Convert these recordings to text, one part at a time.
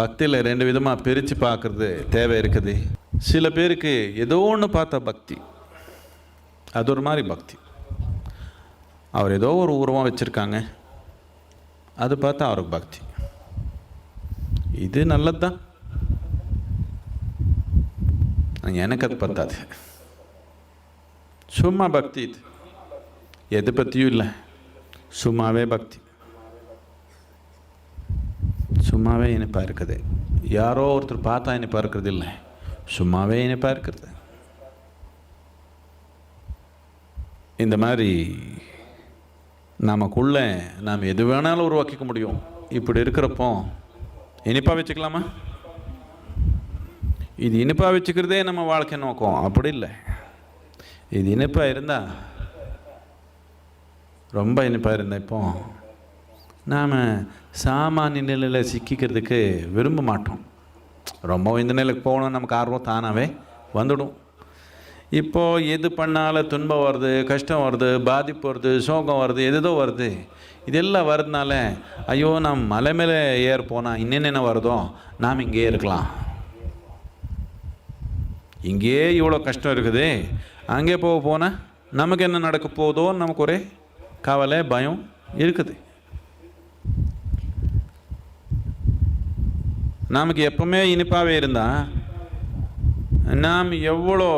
பக்தியில் ரெண்டு விதமாக பிரித்து பார்க்குறது தேவை இருக்குது. சில பேருக்கு ஏதோ ஒன்று பார்த்தா பக்தி. அது ஒரு மாதிரி பக்தி. அவர் ஏதோ ஒரு உருவம் வச்சுருக்காங்க. அது பார்த்தா அவருக்கு பக்தி. இது நல்லது தான் எனக்கு அது பத்தாது. சும்மா பக்தி இது. எதை பற்றியும் இல்லை. சும்மாவே பக்தி. சும்மாவே இனிப்பாக இருக்குது. யாரோ ஒருத்தர் பார்த்தா இனிப்பாக இருக்கிறது இல்லை. சும்மாவே இனிப்பாக இருக்கிறது. இந்த மாதிரி நமக்குள்ள நாம் எது வேணாலும் உருவாக்கிக்க முடியும். இப்படி இருக்கிறப்போ இனிப்பாக வச்சுக்கலாமா? இது இனிப்பாக வச்சுக்கிறதே நம்ம வாழ்க்கை நோக்கம். அப்படி இல்லை. இது இனிப்பாக இருந்தால் ரொம்ப இனிப்பாக இருந்தேன் இப்போது நாம் சாமானிய நிலையில் சிக்கிக்கிறதுக்கு விரும்ப மாட்டோம். ரொம்ப இந்த நிலைக்கு போகணும் நமக்கு ஆர்வம் தானாகவே வந்துடும். இப்போது எது பண்ணாலும் துன்பம் வருது கஷ்டம் வருது பாதிப்பு வருது சோகம் வருது எதோ வருது. இதெல்லாம் வரதுனால ஐயோ நாம் மலை மேலே ஏற போனால் இன்னென்ன வருதோ நாம் இங்கேயே இருக்கலாம். இங்கேயே இவ்வளோ கஷ்டம் இருக்குது. அங்கே போக போனால் நமக்கு என்ன நடக்க போதோ நமக்கு ஒரே கவலை பயம் இருக்குது. நமக்கு எப்பவுமே இனிப்பாகவே இருந்தால் நாம் எவ்வளோ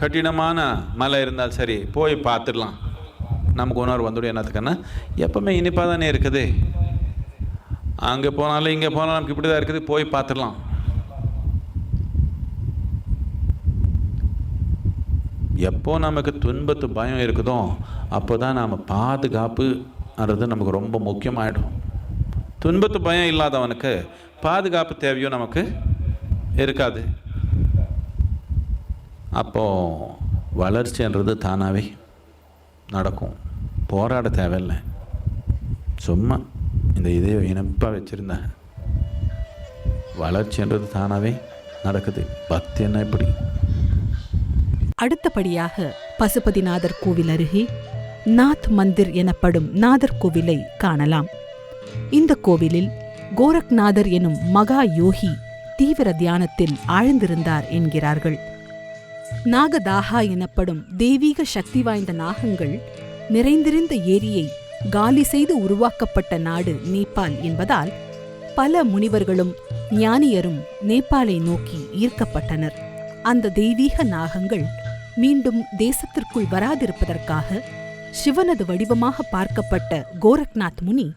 கடினமான மலை இருந்தாலும் சரி போய் பார்த்துடலாம். நமக்கு உணர்வு வந்துடும். என்னத்துக்குன்னா எப்பவுமே இனிப்பாக தானே இருக்குது. அங்கே போனாலும் இங்கே போனாலும் நமக்கு இப்படி தான் இருக்குது. போய் பார்த்துடலாம். எப்போ நமக்கு துன்பத்து பயம் இருக்குதோ அப்போ தான் நாம் பாதுகாப்புன்றது நமக்கு ரொம்ப முக்கியமாகிடும் துன்பத்து பயம் இல்லாதவனுக்கு பாதுகாப்பு தேவையும் நமக்கு இருக்காது. அப்போது வளர்ச்சின்றது தானாகவே நடக்கும். போராட தேவையில்லை. சும்மா இந்த இதை இனப்பாக வச்சுருந்தாங்க வளர்ச்சின்றது தானாகவே நடக்குது. பக்தி என்ன இப்படி? அடுத்தபடியாக பசுபதிநாதர் கோவில் அருகே நாத் மந்திர் எனப்படும் நாதர் கோவிலை காணலாம். இந்த கோவிலில் கோரக்நாதர் எனும் மகா யோகி தீவிர தியானத்தில் ஆழ்ந்திருந்தார் என்கிறார்கள். நாகதாகா எனப்படும் தெய்வீக சக்தி வாய்ந்த நாகங்கள் நிறைந்திருந்த ஏரியை காலி செய்து உருவாக்கப்பட்ட நாடு நேபாள் என்பதால் பல முனிவர்களும் ஞானியரும் நேபாளை நோக்கி ஈர்க்கப்பட்டனர். அந்த தெய்வீக நாகங்கள் மீண்டும் தேசத்திற்குள் வராதிருப்பதற்காக சிவனது வடிவமாக பார்க்கப்பட்ட கோரக்நாத் முனி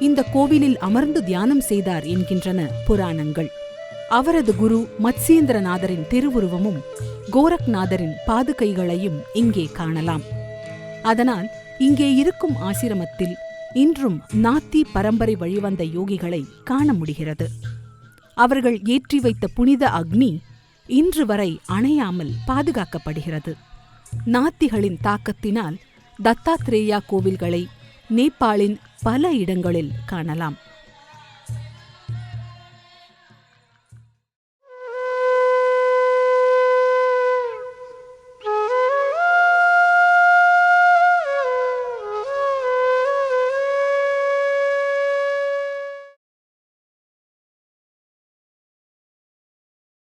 இந்த கோவிலில் அமர்ந்து தியானம் செய்தார் என்கின்றன புராணங்கள். அவரது குரு மத்சேந்திரநாதரின் திருவுருவமும் கோரக்நாதரின் பாதுகைகளையும் இங்கே காணலாம். அதனால் இங்கே இருக்கும் ஆசிரமத்தில் இன்றும் நாத்தி பரம்பரை வழிவந்த யோகிகளை காண முடிகிறது. அவர்கள் ஏற்றி வைத்த புனித அக்னி இன்று வரை அணையாமல் பாதுகாக்கப்படுகிறது. நாத்திகளின் தாக்கத்தினால் தத்தாத்ரேயா கோவில்களை நேபாளின் பல இடங்களில் காணலாம்.